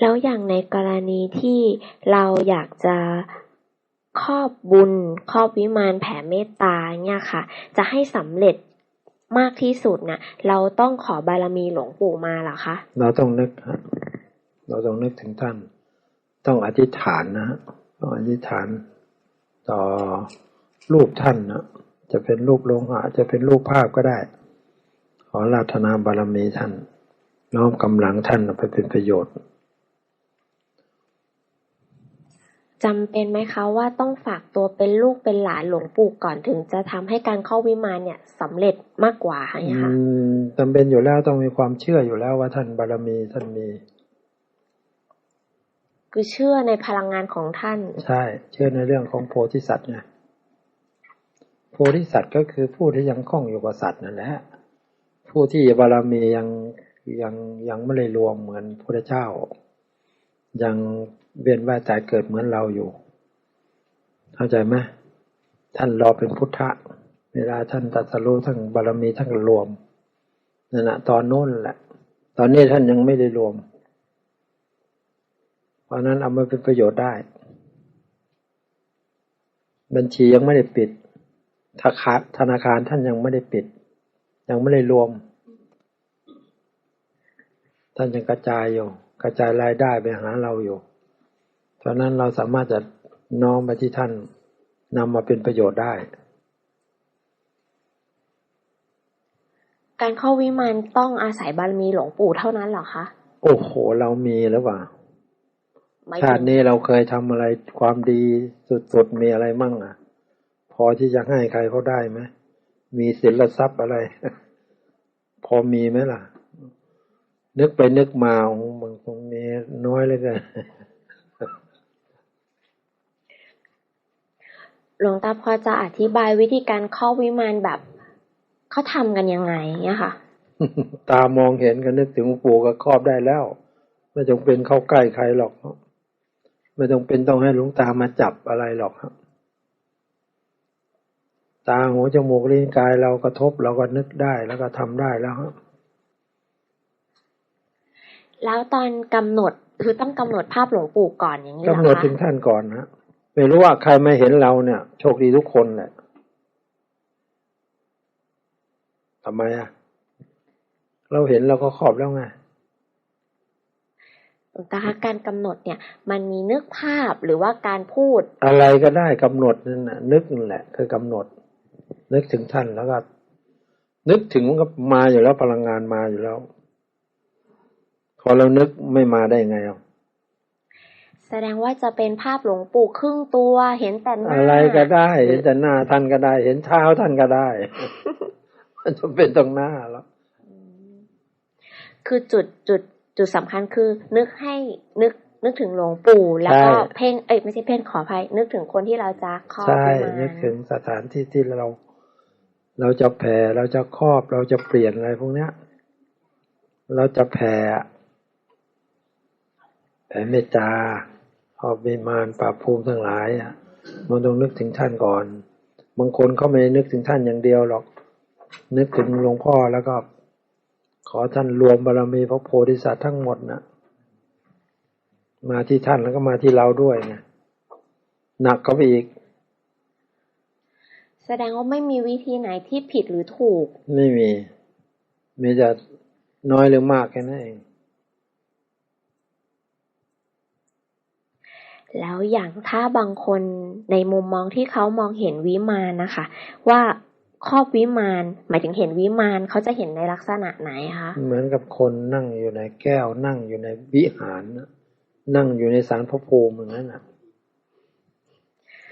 แล้วอย่างในกรณีที่เราอยากจะครอบบุญครอบวิมานแผ่เมตตาเนี่ยค่ะ จะให้สำเร็จมากที่สุดเนี่ยเราต้องขอบารมีหลวงปู่มาหรอคะ เราต้องนึกฮะเราต้องนึกถึงท่าน ต้องอธิษฐานนะต้องอธิษฐาน ต่อรูปท่านนะจะเป็นรูปโลหะจะเป็นรูปภาพก็ได้ ขอราธนาบารมีท่าน น้อมกำลังท่านไปเป็นประโยชน์ จำเป็นไหมคะว่าต้องฝากตัวเป็นลูกเป็นหลานหลวงปู่ก่อนถึงจะทำให้การเข้าวิมานเนี่ยสำเร็จมากกว่าค่ะเนี่ยค่ะอืมจำเป็นอยู่แล้วต้องมีความเชื่ออยู่แล้วว่าท่านบารมีท่านมี คือเชื่อในพลังงานของท่าน ใช่ เชื่อในเรื่องของโพธิสัตว์ไงโพธิสัตว์ก็คือผู้ที่ยังคล้องอยู่กับสัตว์นั่นแหละผู้ที่บารมียังยังยังไม่ได้รวมเหมือนพระเจ้า ยังเวียนว่ายตายเกิดเหมือนเราอยู่ เข้าใจไหมท่านรอเป็นพุทธะ เวลาท่านตรัสรู้ทั้งบารมีทั้งรวมนั่นแหะตอนโน้นแหละ ตอนนี้ท่านยังไม่ได้รวม เพราะนั้นเอามาเป็นประโยชน์ได้ บัญชียังไม่ได้ปิดธนาคารธนาคารท่านยังไม่ได้ปิด ยังไม่ได้รวม ท่านยังกระจายอยู่ กระจายรายได้ไปหาเราอยู่เพราะนั้นเราสามารถจะน้อมไปที่ท่านนำมาเป็นประโยชน์ได้ การเข้าวิมานต้องอาศัยบารมีหลวงปู่เท่านั้นเหรอคะ โอ้โห เรามีแล้วว่าหมายชาถึติงนี้เราเคยทำอะไรความดีสุดๆ มีอะไรมั่งอะ พอที่จะให้ใครเขาได้ไหมมีสินละทรัพย์อะไร พอมีไหมล่ะ นึกไปนึกมาโอ้โหมันคงมีน้อยเลยกันหลวงตาพอจะอธิบายวิธีการเข้าวิมานแบบเขาทำกันยังไงเนี่ยค่ะ ตามองเห็นก็นึกถึงหลวงปู่ก็ครอบได้แล้ว ไม่จำเป็นเข้าใกล้ใครหรอกไม่จำเป็นต้องให้หลวงตามาจับอะไรหรอกครับ ตาหูจมูกลิ้นกายเรากระทบเราก็นึกได้แล้วก็ทำได้แล้วครับ แล้วตอนกำหนดคือต้องกำหนดภาพหลวงปู่ก่อนอย่างนี้เหรกำหนอดถึงคะท่านก่อนนะไม่รู้ว่าใครมาเห็นเราเนี่ย โชคดีทุกคนแหละทำไมอะ เราเห็นเราก็ครอบแล้วไงหลวงตาคะการกำหนดเนี่ย มันมีนึกภาพหรือว่าการพูด อะไรก็ได้กำหนดนั่นน่ะนึกนั่นแหละ คือกำหนด นึกถึงท่านแล้วก็ นึกถึงมันก็มาอยู่แล้วพลังงานมาอยู่แล้ว พอเรานึกไม่มาได้ไงอะแสดงว่าจะเป็นภาพหลวงปู่ครึ่งตัวเห็นแต่หน้าอะไรก็ได้ เห็นแต่หน้าท่านก็ได้ เห็นเท้าท่านก็ได้มันจะเป็นตรงหน้าแล้วคือจุดจุดจุดสำคัญคือ นึกให้นึกนึกถึงหลวงปู่ แล้วก็ใช่เพ่งเอ้ยไม่ใช่เพ่งขออภัย นึกถึงคนที่เราจะครอบใช่ขึ้นมานึกถึงสถานที่ที่เรา เราจะแผ่เราจะครอบเราจะเปลี่ยนอะไรพวกเนี้ย เราจะแผ่ แผ่เมตตาขอบวิมานปราบภูมิทั้งหลายอะมันต้องนึกถึงท่านก่อน บางคนเขาไม่ได้นึกถึงท่านอย่างเดียวหรอก นึกถึงหลวงพ่อแล้วก็ ขอท่านรวมบารมีพระโพธิสัตว์ทั้งหมดนะมาที่ท่านแล้วก็มาที่เราด้วยไงหนักก็ไปอีก แสดงว่าไม่มีวิธีไหนที่ผิดหรือถูก ไม่มี มีแต่น้อยหรือมากแค่นั้นเอง แล้วอย่างถ้าบางคนในมุมมองที่เขามองเห็นวิมานนะคะ ว่าครอบวิมานหมายถึงเห็นวิมานเขาจะเห็นในลักษณะไหนคะเหมือนกับคนนั่งอยู่ในแก้ว นั่งอยู่ในวิหารนั่งอยู่ในสารพระภูมิอย่างนั้นนะ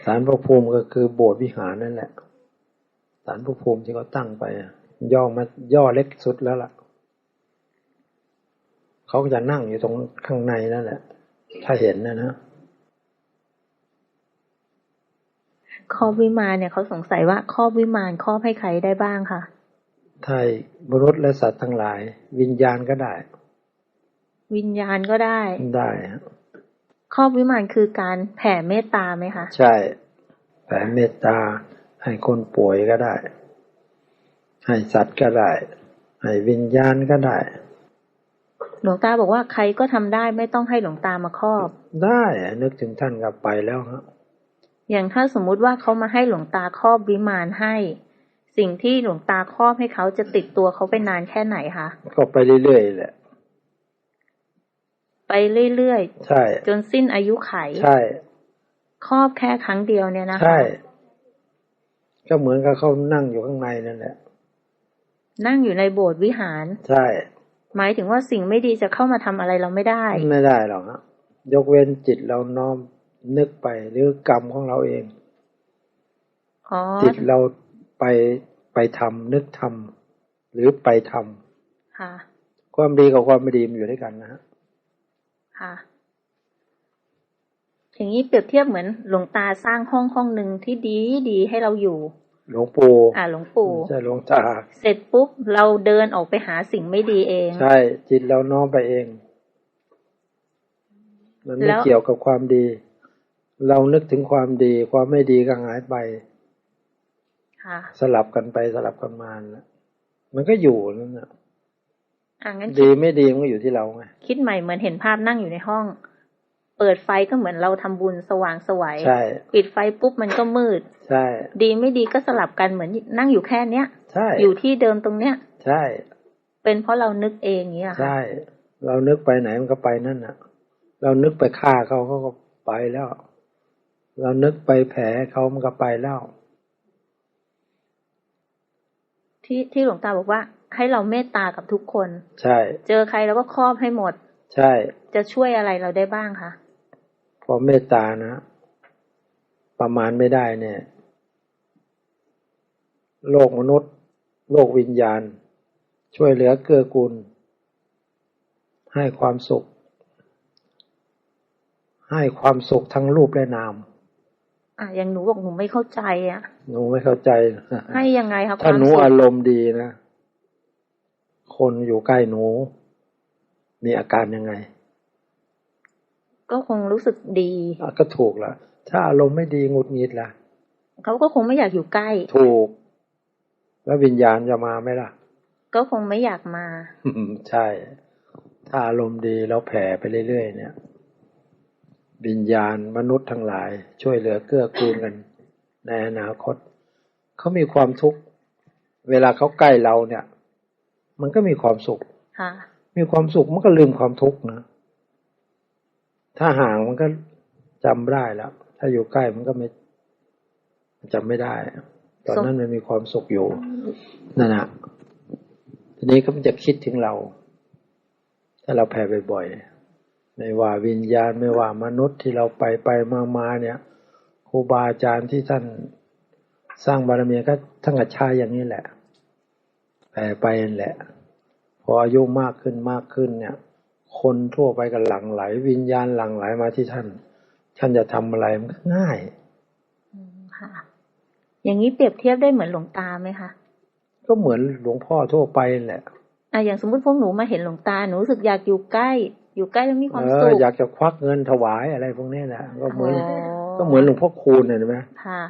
สารพระภูมิก็คือโบสถ์วิหารนั่นแหละสารพระภูมิที่เขาตั้งไปย่อมาย่อเล็กสุดแล้วล่ะเขาก็จะนั่งอยู่ตรงข้างในนั่นแหละ ถ้าเห็นนะนะ ครอบวิมานเนี่ยเขาสงสัยว่าครอบวิมานครอบให้ใครได้บ้างคะถ้าบรุษและสัตว์ทั้งหลาย วิญญาณก็ได้ วิญญาณก็ได้ได้ฮะครอบวิมานคือการแผ่เมตตาไหมคะ ใช่ แผ่เมตตา ให้คนป่วยก็ได้ ให้สัตว์ก็ได้ ให้วิญญาณก็ได้ หลวงตาบอกว่าใครก็ทำได้ไม่ต้องให้หลวงตามาครอบ ได้นึกถึงท่านกลับไปแล้วฮะ อย่างถ้าสมมุติว่าเขามาให้หลวงตาครอบวิมานให้ สิ่งที่หลวงตาครอบให้เขาจะติดตัวเขาไปนานแค่ไหนคะก็ไปเรื่อยๆแหละ ไปเรื่อยใช่ๆจนสิ้นอายุไขใช่ครอบแค่ครั้งเดียวเนี่ยนะคะใช่ก็เหมือนกับเขานั่งอยู่ข้างในนั่นแหละ นั่งอยู่ในโบสถ์วิหาร ใช่ หมายถึงว่าสิ่งไม่ดีจะเข้ามาทำอะไรเราไม่ได้ ไม่ได้หรอกฮะยกเว้นจิตเราน้อม นึกไปหรือกรรมของเราเองอ๋อจิตเราไปไปทำนึกทำหรือไปทำค่ะความดีกับความไม่ดีมันอยู่ด้วยกันนะฮะค่ะอย่างนี้เปรียบเทียบเหมือนหลวงตาสร้างห้องห้องหนึ่งที่ดีดีให้เราอยู่ หลวงปู่อ่าหลวงปู่ใช่หลวงตาเสร็จปุ๊บเราเดินออกไปหาสิ่งไม่ดีเอง ใช่ จิตเราน้อมไปเอง มันไม่แล้วเกี่ยวกับความดี เรานึกถึงความดีความไม่ดีก็หายไปค่ะสลับกันไปสลับกันมานะมันก็อยู่นั่นนะอ่างั้นดีไม่ดีมันก็อยู่ที่เราไงคิดใหม่เหมือนเห็นภาพนั่งอยู่ในห้อง เปิดไฟก็เหมือนเราทำบุญสว่างสวัยใช่ปิดไฟปุ๊บมันก็มืด ใช่ ดีไม่ดีก็สลับกันเหมือนนั่งอยู่แค่เนี้ยใช่อยู่ที่เดิมตรงเนี้ย ใช่ เป็นเพราะเรานึกเองอย่างเงี้ยค่ะใช่ เรานึกไปไหนมันก็ไปนั่นน่ะ เรานึกไปฆ่าเขาเขาก็ไปแล้ว เรานึกไปแผลเขามันก็ไปแล้ว ที่ที่หลวงตาบอกว่า ให้เราเมตตากับทุกคน ใช่ เจอใครเราก็ครอบให้หมด ใช่ จะช่วยอะไรเราได้บ้างคะพอเมตตานะ ประมาณไม่ได้เนี่ย โลกมนุษย์ โลกวิญญาณ ช่วยเหลือเกื้อกูล ให้ความสุข ให้ความสุขทั้งรูปและนาม อะอย่างหนูบอกหนูไม่เข้าใจอะ หนูไม่เข้าใจ ให้ยังไงคะคามถ้าวหนูสุขอารมณ์ดีนะ คนอยู่ใกล้หนู มีอาการยังไง ก็คงรู้สึกดีอะก็ถูกละถ้าอารมณ์ไม่ดีหงุดหงิดล่ะเขาก็คงไม่อยากอยู่ใกล้ ถูก แล้ววิญญาณจะมาไหมล่ะ ก็คงไม่อยากมาใช่ ถ้าอารมณ์ดีแล้วแผ่ไปเรื่อยๆเนี่ย วิญญาณมนุษย์ทั้งหลาย ช่วยเหลือเกื้อกูลกัน ในอนาคต เขามีความทุกข์ เวลาเขาใกล้เราเนี่ย มันก็มีความสุขค่ะมีความสุขมันก็ลืมความทุกข์นะ ถ้าห่างมันก็จำได้แล้ว ถ้าอยู่ใกล้มันก็ไม่จำไม่ได้ ตอนนั้นมันมีความสุขอยู่นั่นนะทีนี้ก็มันจะคิดถึงเรา ถ้าเราแผ่บ่อยๆ ไม่ว่าวิญญาณไม่ว่ามนุษย์ที่เราไปไปมามาเนี่ยครูบาอาจารย์ที่ท่านสร้างบารมีก็ทั้งกระชายอย่างนี้แหละแผ่ไปนั่นแหละ พออายุมากขึ้นมากขึ้นเนี่ย คนทั่วไปก็หลั่งไหล วิญญาณหลั่งไหลมาที่ท่าน ท่านจะทำอะไรมันก็ง่ายอืมค่ะ อย่างนี้เปรียบเทียบได้เหมือนหลวงตาไหมคะก็เหมือนหลวงพ่อทั่วไปนั่นแหละอะอย่างสมมติพวกหนูมาเห็นหลวงตาหนูรู้สึกอยากอยู่ใกล้ อยู่ใกล้แล้วมีความเอสุอขอยากจะควักเงินถวายอะไรพวกนี้แหละก็เหมือนอ๋อก็เหมือนหลวงพ่อคูณเห็นไหมค่ะ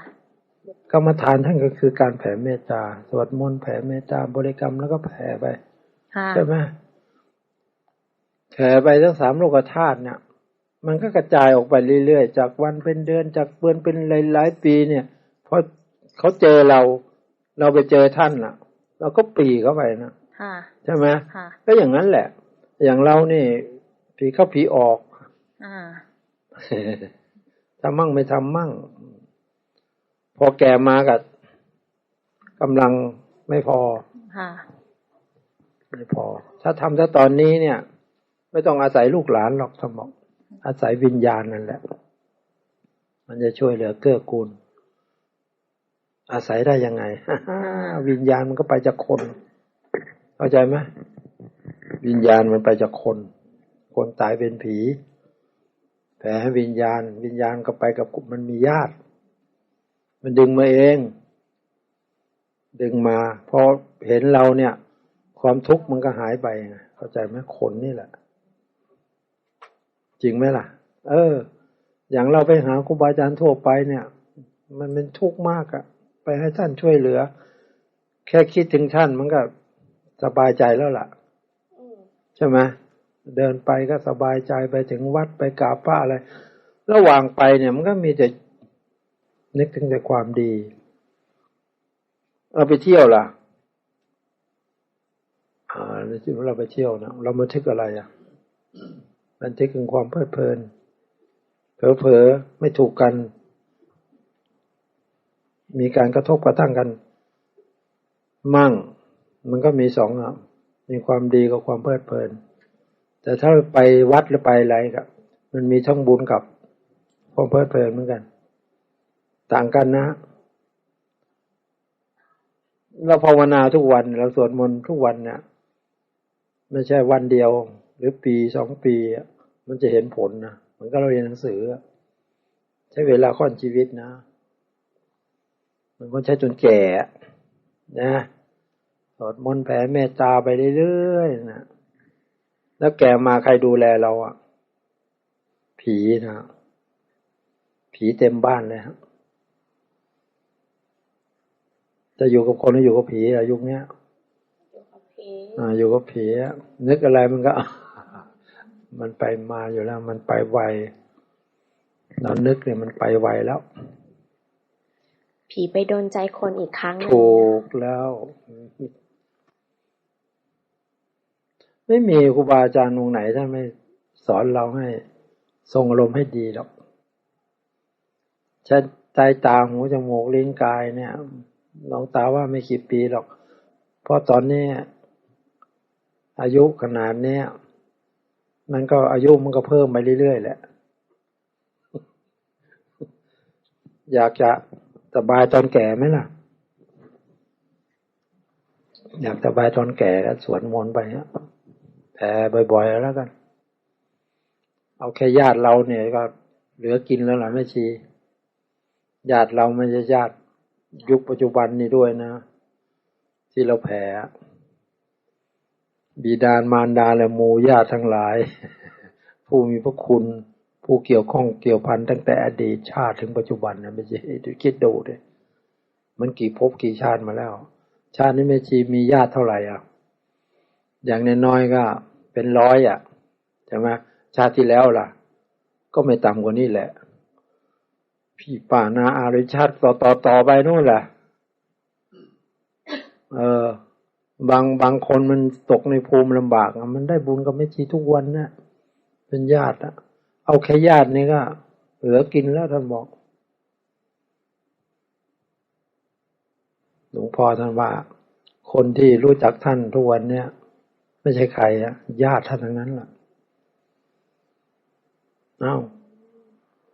กรรมฐานท่านก็คือการแผ่เมตตาสวดมนต์แผ่เมตตาบริกรรมแล้วก็แผ่ไปค่ะใช่ไหมแผ่ไปทั้งสามโลกธาตุเนี่ยมันก็กระจายออกไปเรื่อยๆ จากวันเป็นเดือนจากเดือนเป็นหลายๆปีเนี่ยพอเขาเจอเรา เราไปเจอท่านล่ะ เราก็ปรีเข้าไปนะค่ะใช่ไหมค่ะก็อย่างนั้นแหละ อย่างเรานี่ ผีเข้าผีออกอ่าทำมั่งไม่ทำมั่ง พอแก่มากับกำลังไม่พอค่ะไม่พอ ถ้าทำซะตอนนี้เนี่ย ไม่ต้องอาศัยลูกหลานหรอกสมองอาศัยวิญญาณนั่นแหละ มันจะช่วยเหลือเกื้อกูล อาศัยได้ยังไงวิญญาณมันก็ไปจากคน เข้าใจไหมวิญญาณมันไปจากคน คนตายเป็นผีแผ่ให้วิญญาณ วิญญาณก็ไปกับมันมีญาติ มันดึงมาเอง ดึงมาพอเห็นเราเนี่ย ความทุกข์มันก็หายไปไงเข้าใจไหมคนนี่แหละ จริงไหมล่ะ เออ อย่างเราไปหาครูบาอาจารย์ทั่วไปเนี่ย มันเป็นทุกข์มากอะไปให้ท่านช่วยเหลือ แค่คิดถึงท่านมันก็สบายใจแล้วล่ะใช่ไหม เดินไปก็สบายใจไปถึงวัดไปกราบพระอะไร ระหว่างไปเนี่ยมันก็มีแต่นึกถึงแต่ความดี เราไปเที่ยวล่ะอ่าในที่เราไปเที่ยวนะเราบันทึกอะไรอะบันทึกถึงความเพลิดเพลิน เผลอๆไม่ถูกกัน มีการกระทบกระทั่งกัน มั่ง มันก็มีสองอะมีความดีกับความเพลิดเพลิน แต่ถ้าไปวัดหรือไปอะไรก็มันมีทั้งบุญกับความเพลิดเพลินเหมือนกัน ต่างกันนะ เราภาวนาทุกวันเราสวดมนต์ทุกวันเนี่ยไม่ใช่วันเดียว หรือปีสองปี มันจะเห็นผลนะเหมือนกับเราเรียนหนังสือ ใช้เวลาค่อนชีวิตนะ มันก็ใช้จนแก่นะสวดมนต์แผ่เมตตาไปเรื่อยๆนะ แล้วแก่มาใครดูแลเราอะ ผีนะ ผีเต็มบ้านเลยครับจะอยู่กับคนหรืออยู่กับผีอะยุคเนี้ยอ่า อยู่กับผีอะนึกอะไรมันก็ มันไปมาอยู่แล้ว มันไปไวเรานึกเนี่ยมันไปไวแล้ว ผีไปโดนใจคนอีกครั้งหนึ่งถูกแล้ว ไม่มีครูบาอาจารย์องค์ไหนท่านไม่สอนเราให้ทรงอารมณ์ให้ดีหรอกใช้ใจตาหูจมูกลิ้นกายเนี่ยลองตาว่าไม่กี่ปีหรอก เพราะตอนนี้ อายุขนาดเนี้ยมันก็อายุมันก็เพิ่มไปเรื่อยๆแหละ อยากจะสบายตอนแก่ไหมล่ะ อยากสบายตอนแก่ก็สวดมนต์ไปฮะ แผ่บ่อยๆแล้วกัน เอาแค่ญาติเราเนี่ยก็เหลือกินแล้วล่ะแม่ชีญาติเราไม่ใช่ญาติยุคปัจจุบันนี้ด้วยนะ ที่เราแผ่บิดามารดาและหมู่ญาติทั้งหลาย ผู้มีพระคุณ ผู้เกี่ยวข้องเกี่ยวพันตั้งแต่อดีตชาติถึงปัจจุบันนะไม่ใช่คิดดูดิมันกี่ภพกี่ชาติมาแล้ว ชาตินี้แม่ชีมีญาติเท่าไหร่อะ อย่างน้อยๆก็เป็นร้อยอะใช่ไหมชาติที่แล้วล่ะ ก็ไม่ต่ำกว่านี้แหละ พี่ป่านาอาริชาติต่อต่อต่อไปนู่นแหละเออบางบางคนมันตกในภูมิลำบากมันได้บุญกับแม่ชีทุกวันนะเป็นญาติอะเอาแค่ญาตินี่ก็เหลือกินแล้วท่านบอกหลวงพ่อท่านว่า คนที่รู้จักท่านทุกวันเนี่ย ไม่ใช่ใครอะญาติท่านทั้งนั้นแหละเอ้า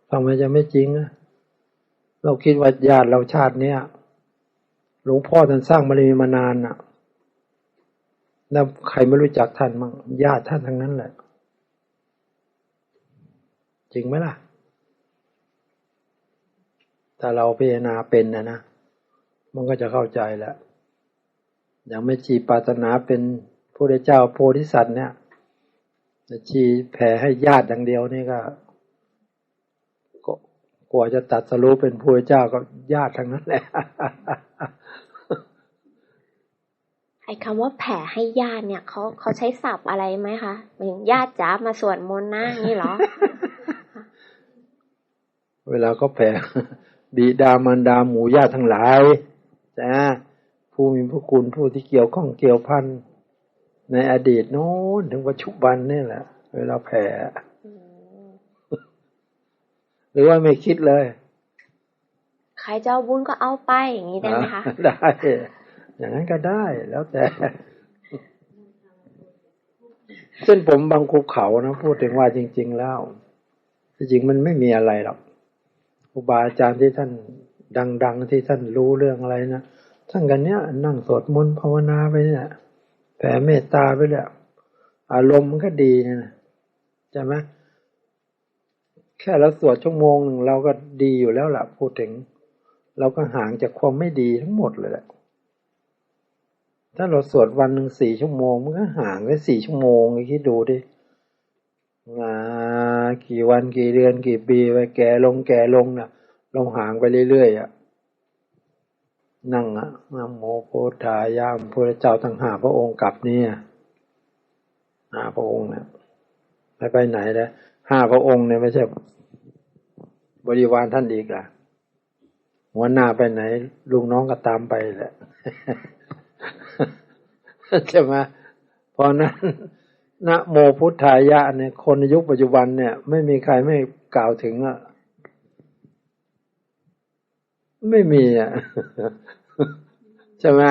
ทำไมจะไม่จริงอะเราคิดว่าญาติเราชาติเนี้ยหลวงพ่อท่านสร้างบารมีมานานอะแล้วใครไม่รู้จักท่านมั่งญาติท่านทั้งนั้นแหละ จริงไหมล่ะถ้าเราพิจารณาเป็นนะนะมันก็จะเข้าใจแหละอย่างไม่ชีปารถนาเป็น พระเจ้าโพธิสัตว์เนี่ยแต่ชีแผ่ให้ญาติอย่างเดียวนี่ก็ก็กว่าจะตัดสรู้เป็นพระเจ้าก็ญาติทั้งนั้นแหละไอ้คำว่าแผ่ให้ญาติเนี่ยเขาเขาใช้ศัพท์อะไรไหมคะหมายถึงญาติจ๋ามาสวดมนต์นะอย่างนี้เหรอ เวลาก็แผ่บิดามารดาหมู่ญาติทั้งหลายจ้าผู้มีพระคุณผู้ที่เกี่ยวข้องเกี่ยวพัน ในอดีตโน้นถึงปัจจุบันนี่แหละ เวลาแผ่อืมหรือว่าไม่คิดเลยใครจะเอาบุญก็เอาไปอย่างนี้ได้ไหมคะ ได้ อย่างนั้นก็ได้แล้วแต่ เส้นผมบางภูเขานะพูดถึงว่าจริง ๆ แล้วที่จริงมันไม่มีอะไรหรอกครูบาอาจารย์ที่ท่านดัง ๆ ที่ท่านรู้เรื่องอะไรนะท่านกันเนี้ยนั่งสวดมนต์ภาวนาไปเนี่ย แผ่เมตตาไปเลยอารมณ์มันก็ดีนะใช่ไหมแค่เราสวดชั่วโมงหนึ่งเราก็ดีอยู่แล้วล่ะพูดถึง เราก็ห่างจากความไม่ดีทั้งหมดเลยแหละถ้าเราสวดวันหนึ่งสี่ชั่วโมงมันก็ห่างไปสี่ชั่วโมงคิดดูดิงากี่วันกี่เดือนกี่ปีไปแก่ลงแก่ลงน่ะ เราห่างไปเรื่อยๆอะ นั่งอะนะโมโพธายามพระเจ้าทั้งหาพระองค์กลับเนี่ยหาพระองค์เนี่ยไม่ไปไหนแล้วห้าพระองค์เนี่ยไม่ใช่บริวารท่านอีกล่ะหัวหน้าไปไหนลูกน้องก็ตามไปแหละใช่ไหมเพราะนั้นนะโมพุทธายะเนี่ยคนในยุคปัจจุบันเนี่ย ไม่มีใครไม่กล่าวถึงอะ ไม่มีอะใช่ไหม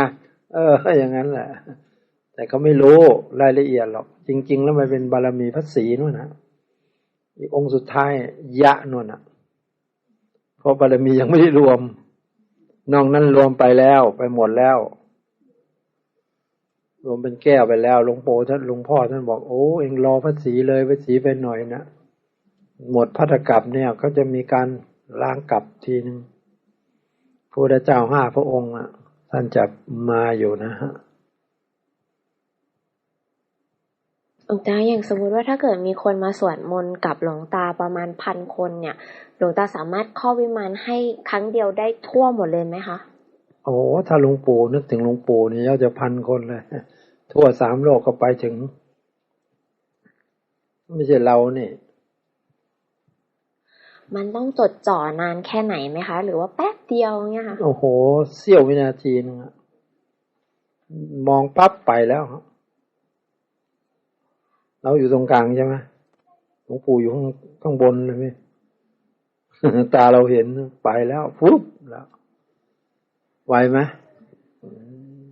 เอออย่างนั้นแหละแต่เขาไม่รู้รายละเอียดหรอก จริง ๆ แล้วมันเป็นบารมีพระศรีนู่นนะอีกองค์สุดท้ายยะนู่นน่ะเพราะบารมียังไม่ได้รวมนอกนั้นรวมไปแล้วไปหมดแล้ว รวมเป็นแก้วไปแล้วหลวงปู่ท่านหลวงพ่อท่านบอกโอ้เองรอพระศรีเลยพระศรีไปหน่อยนะหมดพัฒกรรมเนี่ยก็จะมีการล้างกลับทีหนึ่ง พระพุทธเจ้าห้าพระองค์อะท่านจะมาอยู่นะฮะหลวงตาอย่างสมมุติว่าถ้าเกิดมีคนมาสวดมนต์กับหลวงตาประมาณพันคนเนี่ย หลวงตาสามารถครอบวิมานให้ครั้งเดียวได้ทั่วหมดเลยไหมคะโอ้ถ้าหลวงปู่นึกถึงหลวงปู่นี่เราจะพันคนเลยทั่วสามโลกก็ไปถึง ไม่ใช่เรานี่ มันต้องจดจ่อนานแค่ไหนไหมคะ หรือว่าแป๊บเดียวเนี่ยค่ะ โอ้โหเสี้ยววินาทีนึงอะมองปั๊บไปแล้วครับเราอยู่ตรงกลางใช่ไหมหลวงปู่อยู่ข้างข้างบนเลยพี่ตาเราเห็นไปแล้วฟุ๊บแล้วไวไหมอืม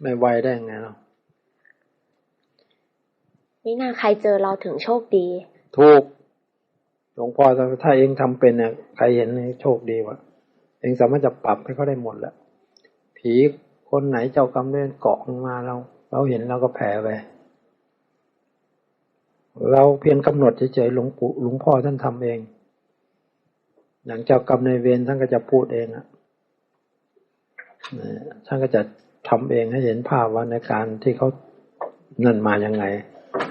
ไม่ไวได้ยังไงเราวินาใครเจอเราถึงโชคดี ถูก หลวงพ่อถ้าเองทำเป็นเนี่ยใครเห็นนี่โชคดีวะเองสามารถจะปรับให้เขาได้หมดแหล้วผีคนไหนเจ้ากรรมเล่นเกาะมาเรา เราเห็นเราก็แผ่ไปเราเพียงกำหนดเฉยๆหลวงปู่หลวงพ่อท่านทำเอง อย่างเจ้ากรรมในเวรท่านก็จะพูดเองอะนะท่านก็จะทำเองให้เห็นภาพว่าในการที่เขานั่นมายังไง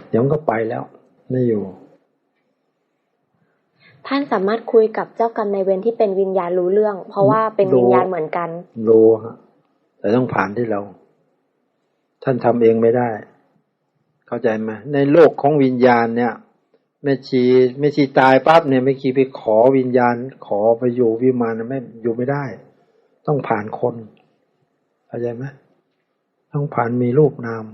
เดี๋ยวมันก็ไปแล้ว ไม่อยู่ ท่านสามารถคุยกับเจ้ากรรมนายเวรที่เป็นวิญญาณรู้เรื่อง เพราะว่าเป็นวิญญาณเหมือนกัน รู้ฮะแต่ต้องผ่านที่เรา ท่านทำเองไม่ได้ เข้าใจไหมในโลกของวิญญาณเนี่ยแม่ชีแม่ชีตายปั๊บเนี่ยแม่ชีไปขอวิญญาณ ขอไปอยู่วิมานนะไม่อยู่ไม่ได้ ต้องผ่านคนเข้าใจไหมต้องผ่านมีรูปนาม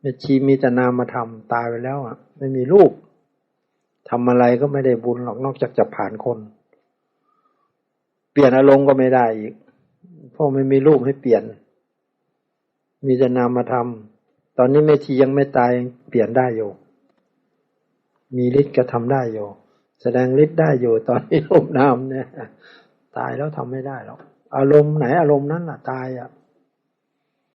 แม่ชีมีแต่นามมาทำตายไปแล้วอะ ไม่มีรูป ทำอะไรก็ไม่ได้บุญหรอกนอกจากจะผ่านคน เปลี่ยนอารมณ์ก็ไม่ได้อีก เพราะไม่มีรูปให้เปลี่ยน มีแต่นามธรรมตอนนี้แม่ชียังไม่ตายเปลี่ยนได้อยู่ มีฤทธิ์ก็ทำได้อยู่แสดงฤทธิ์ได้อยู่ตอนนี้รูปนามเนี่ย ตายแล้วทำไม่ได้หรอกอารมณ์ไหนอารมณ์นั้นล่ะตายอะ